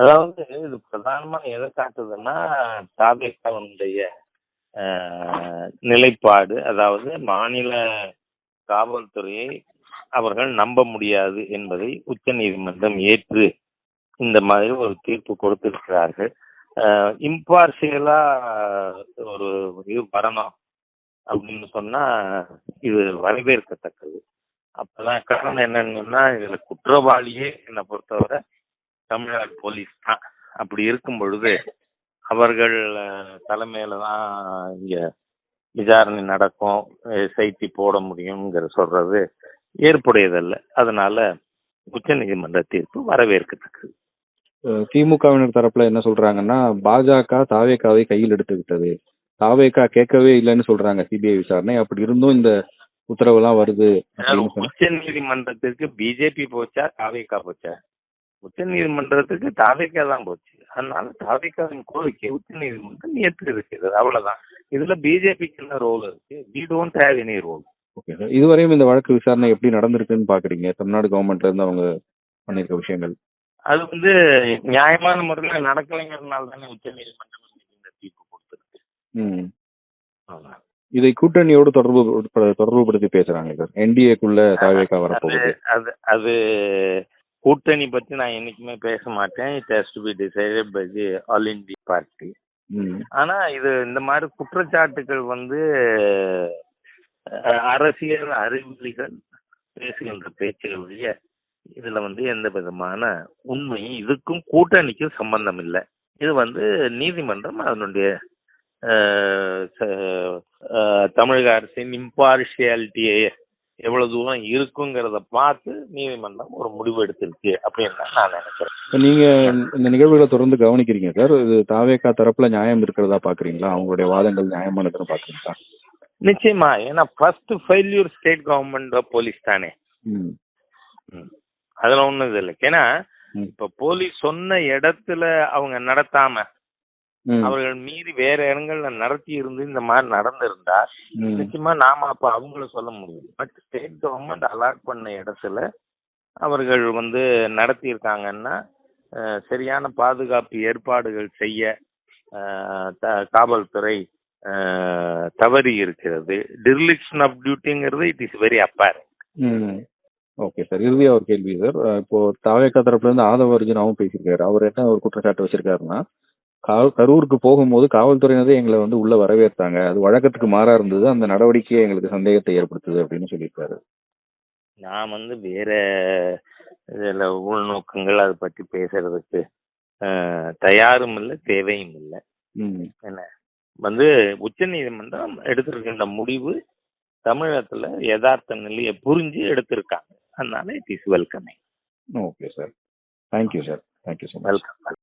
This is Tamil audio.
அதாவது இது பிரதானமா எதை காட்டுதுன்னா தாவேக்காவுடைய நிலைப்பாடு அதாவது மாநில காவல்துறையை அவர்கள் நம்ப முடியாது என்பதை உச்சநீதிமன்றம் ஏற்று இந்த மாதிரி ஒரு தீர்ப்பு கொடுத்திருக்கிறார்கள். இம்பார்சியலா ஒரு இது வரணும் அப்படின்னு சொன்னா இது வரவேற்கத்தக்கது. அப்பதான் காரணம் என்னன்னா இதுல குற்றவாளியே என்னை பொறுத்தவரை தமிழ்நாடு போலீஸ் தான். அப்படி இருக்கும் பொழுது அவர்கள் தலைமையில தான் இங்க விசாரணை நடக்கும். எஸ்ஐடி போட முடியுங்கிற சொல்றது ஏற்புடையதல்ல. அதனால உச்சநீதிமன்ற தீர்ப்பு வரவேற்கத்தக்கது. திமுகவினர் தரப்புல என்ன சொல்றாங்கன்னா பாஜக தாவேக்காவை கையில் எடுத்து விட்டது தாவேக்கா கேட்கவே இல்லைன்னு சொல்றாங்க சிபிஐ விசாரணை. அப்படி இருந்தும் இந்த உத்தரவுலாம் வருது அப்படின்னு சொன்னா உச்ச நீதிமன்றத்திற்கு பிஜேபி போச்சா தாவேக்கா போச்சா? உச்ச நீதிமன்றத்துக்கு தாவேக்கா தான் போச்சு. அதனால தாவேக்காவின் கோரிக்கை உச்ச நீதிமன்றம் ஏற்று இருக்கிறது அவ்வளவுதான். இதுல பிஜேபிக்கு என்ன ரோல் இருக்கு? We don't have any role okay sir இதுவரையும் இந்த வழக்கு விசாரணை எப்படி நடந்திருக்குன்னு பாக்குறீங்க? தமிழ்நாடு கவர்மெண்ட்ல இருந்து அவங்க பண்ணிருக்க விஷயங்கள். அது வந்து நியாயமான முறையில் நடக்கலைங்கிறதுனால தானே உச்ச நீதிமன்றம் இந்த தீர்ப்பு கொடுத்துருக்கு. இதை கூட்டணியோடு தொடர்பு தொடர்புபடுத்தி பேசுறாங்க சார் என்டிஏக்குள்ள தாவேக்கா வரப்போகுது. அது அது கூட்டணி பத்தி நான் என்னைக்குமே பேச மாட்டேன். It has to be decided by the all India party ஆனா இது இந்த மாதிரி குற்றச்சாட்டுகள் வந்து அரசியல் அறிவிலிகள் பேசுகின்ற பேச்சுகள் வழிய இதுல வந்து எந்த விதமான உண்மை இதுக்கும் கூட்டணிக்கும் சம்பந்தம் இல்லை இது வந்து நீதிமன்றம் அதனுடைய தமிழக அரசின் இம்பார்ஷியாலிட்டியை எவ்வளவு தூரம் இருக்குங்கிறத பார்த்து நீதிமன்றம் ஒரு முடிவு எடுத்திருக்கு அப்படின்னு நான் நினைக்கிறேன். நீங்க இந்த நிகழ்வுகளை தொடர்ந்து கவனிக்கிறீங்க சார்? இது தாவேக்கா தரப்புல நியாயம் இருக்கிறதா பாக்குறீங்களா? அவங்களுடைய வாதங்கள் நியாயமானதுன்னு பாக்குறீங்களா? நிச்சயமா. ஏன்னா first failure state government police தானே. அதுல ஒண்ணும் இது இல்லை. ஏன்னா. இப்ப போலீஸ் சொன்ன இடத்துல அவங்க நடத்தாம அவர்கள் மீறி வேற இடங்கள்ல நடத்தி இருந்து இந்த மாதிரி நடந்திருந்தா நிச்சயமா நாம அப்ப அவங்கள சொல்ல முடியும். பட் ஸ்டேட் கவர்மெண்ட் அலாட் பண்ண இடத்துல அவர்கள் வந்து நடத்தி இருக்காங்கன்னா சரியான பாதுகாப்பு ஏற்பாடுகள் செய்ய காவல்துறை தவறி இருக்கிறது. Dereliction of டியூட்டிங்கிறது it is very affair hmm. Okay sir இறுதியா ஒரு கேள்வி சார் இப்போ தாவேக்கா தரப்புல இருந்து ஆதவ அர்ஜுனாவும் பேசியிருக்காரு. அவர் என்ன ஒரு குற்றச்சாட்டு வச்சிருக்காருன்னா கரூருக்கு போகும்போது காவல்துறையினரே எங்களை வந்து உள்ள வரவேற்றாங்க. அது வழக்கத்துக்கு மாறா இருந்தது. அந்த நடவடிக்கையே எங்களுக்கு சந்தேகத்தை ஏற்படுத்துது அப்படின்னு சொல்லியிருக்காரு. நான் வந்து வேற இதில் உள்நோக்கங்கள் அதை பற்றி பேசுறதுக்கு தயாரும் இல்லை தேவையும் இல்லை. ம். என்ன? வந்து உச்சநீதிமன்றம் எடுத்திருக்கின்ற முடிவு தமிழகத்துல யதார்த்த நிலையை புரிஞ்சு எடுத்திருக்காங்க. அதனால it is welcoming okay sir. Thank you sir thank you much welcome